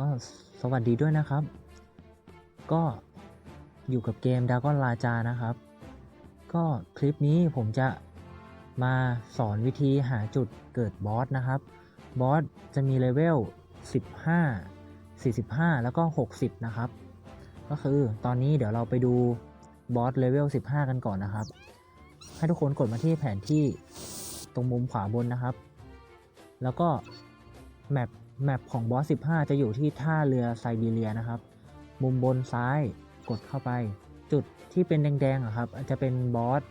ก็สวัสดีด้วยนะครับ ก็อยู่กับเกมด r a g o n ราจานะครับ ก็คลิปนี้ผมจะมาสอนวิธีหาจุดเกิดบอสนะครับ บอสจะมีเลเวล 15 45 แล้วก็ 60 นะครับ ก็คือตอนนี้เดี๋ยวเราไปดูบอสเลเวล 15 กันก่อนนะครับ ให้ทุกคนกดมาที่แผนที่ตรงมุมขวาบนนะครับ แล้วก็แมป แมปของบอส15 จะอยู่ที่ท่าเรือไซบีเรียนะครับ มุมบนซ้ายกดเข้าไป จุดที่เป็นแดงๆครับจะเป็นบอส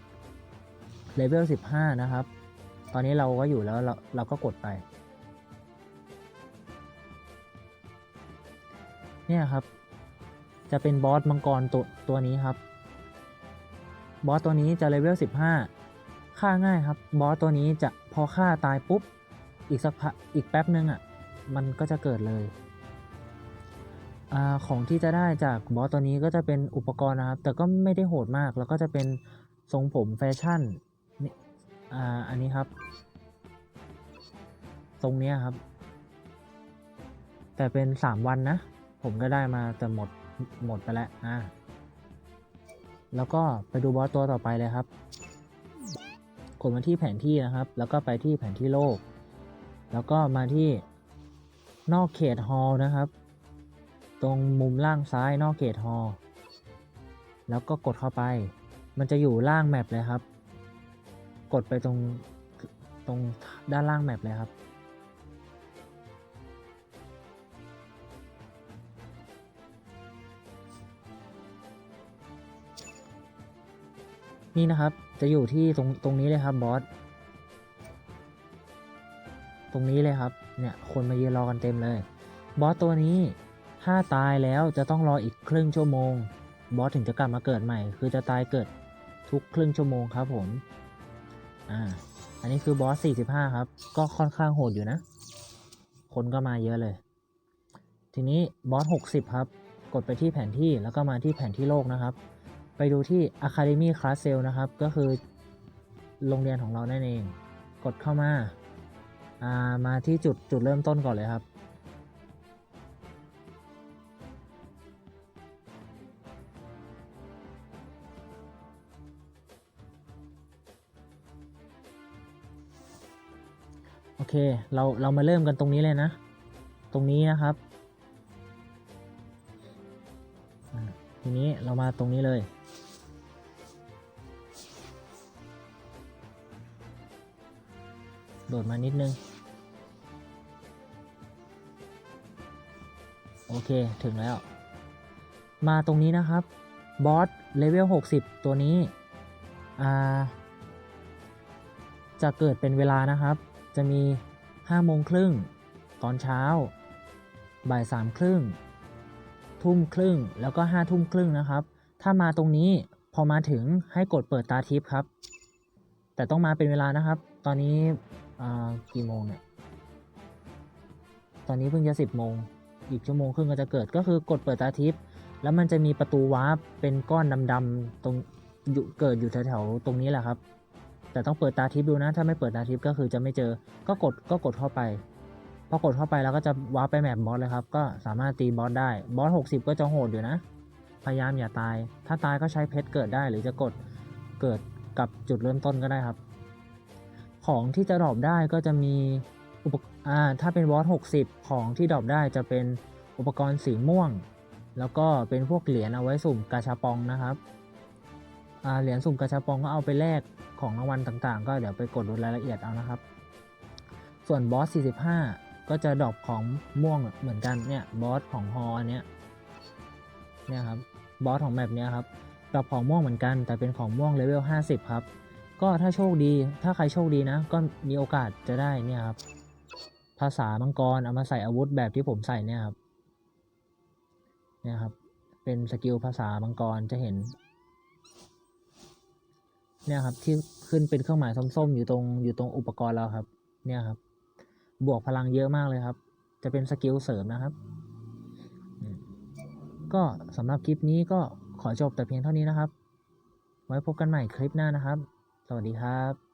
เลเวล15 นะครับ ตอนนี้เราก็อยู่แล้วเราเราก็กดไป เนี่ยครับ จะเป็นบอสมังกรตัวตัวนี้ครับ บอสตัวนี้จะเลเวล15 ฆ่าง่ายครับ บอสตัวนี้จะพอฆ่าตายปุ๊บ อีกสักพักอีกแป๊บนึงอะ มันก็จะเกิดเลยอของที่จะได้จากบอสตัวนี้ก็จะเป็นอุปกรณ์นะครับ แต่ก็ไม่ได้โหดมาก แล้วก็จะเป็นทรงผมแฟชั่นนี่ออันนี้ครับ ทรงนี้ครับ แต่เป็น 3 วันนะ ผมก็ได้มาแต่หมดหมดไปแล้วอ่าแล้วก็ไปดูบอสตัวต่อไปเลยครับ กดมาที่แผนที่นะครับ แล้วก็ไปที่แผนที่โลก แล้วก็มาที่ นอกเขตฮอลนะครับ ตรงมุมล่างซ้ายนอกเขตฮอลแล้วก็กดเข้าไป มันจะอยู่ล่างแมปเลยครับ กดไปตรงตรงด้านล่างแมปเลยครับ นี่นะครับจะอยู่ที่ตรงตรงนี้เลยครับบอส ตรงนี้เลยครับ เนี่ยคนมายืนรอกันเต็มเลย บอสตัวนี้ถ้าตายแล้วจะต้องรออีกครึ่งชั่วโมง บอสถึงจะกลับมาเกิดใหม่ คือจะตายเกิดทุกครึ่งชั่วโมงครับผม อ่า อันนี้คือบอส 45 ครับ ก็ค่อนข้างโหดอยู่นะ คนก็มาเยอะเลย ทีนี้บอส 60 ครับ กดไปที่แผนที่แล้วก็มาที่แผนที่โลกนะครับ ไปดูที่ Academy Class Cell นะครับ ก็คือโรงเรียนของเรานั่นเอง กดเข้ามา อ่ามาที่จุดจุดเริ่มต้นก่อนเลยครับ โอเค เราเรามาเริ่มกันตรงนี้เลยนะ ตรงนี้นะครับทีนี้เรามาตรงนี้เลย โดดมานิดนึง โอเคถึงแล้ว มาตรงนี้นะครับ บอสเลเวล 60 ตัวนี้จะเกิดเป็นเวลานะครับ จะมี 5 โมงครึ่ง ตอนเช้า บ่ายสามครึ่ง ทุ่มครึ่ง แล้วก็ 5 ทุ่มครึ่งนะครับ ถ้ามาตรงนี้พอมาถึงให้กดเปิดตาทิพย์ครับ แต่ต้องมาเป็นเวลานะครับ ตอนนี้ อ่ากี่โมงเนี่ย ตอนนี้เพิ่งจะ10โมง อีกชั่วโมงครึ่งก็จะเกิดก็คือกดเปิดตาทิพย์แล้วมันจะมีประตูวาร์ปเป็นก้อนดำๆตรงอยู่เกิดอยู่แถวๆตรงนี้แหละครับ แต่ต้องเปิดตาทิพย์ดูนะ ถ้าไม่เปิดตาทิพย์ก็คือจะไม่เจอ ก็กดก็กดเข้าไปพอกดเข้าไปแล้วก็จะวาร์ปไปแมปบอสเลยครับ ก็สามารถตีบอสได้ บอส60 ก็จะโหดอยู่นะ พยายามอย่าตาย ถ้าตายก็ใช้เพชรเกิดได้หรือจะกดเกิดกับจุดเริ่มต้นก็ได้ครับ ของที่จะดรอปได้ก็จะมีอุปกอ่าถ้าเป็นบอส60 ของที่ดรอปได้จะเป็นอุปกรณ์สีม่วง แล้วก็เป็นพวกเหรียญเอาไว้สุ่มกาชาปองนะครับอ่าเหรียญสุ่มกาชาปองก็เอาไปแลกของรางวัลต่างๆ ก็เดี๋ยวไปกดดูรายละเอียดเอานะครับ ส่วนบอส45 ก็จะดรอปของม่วงเหมือนกันเนี่ยบอสของฮอเนี้ยเนี่ยครับบอสของแมปเนี้ยครับดรอปของม่วงเหมือนกัน แต่เป็นของม่วงเลเวล50 ครับ ก็ถ้าโชคดี ถ้าใครโชคดีนะ ก็มีโอกาสจะได้เนี่ยครับ ภาษามังกรเอามาใส่อาวุธแบบที่ผมใส่เนี่ยครับ เนี่ยครับ เป็นสกิลภาษามังกรจะเห็น เนี่ยครับที่ขึ้นเป็นเครื่องหมายส้มๆอยู่ตรงอยู่ตรงอุปกรณ์เราครับ เนี่ยครับ บวกพลังเยอะมากเลยครับ จะเป็นสกิลเสริมนะครับ ก็สำหรับคลิปนี้ก็ขอจบแต่เพียงเท่านี้นะครับ ไว้พบกันใหม่คลิปหน้านะครับ สวัสดีครับ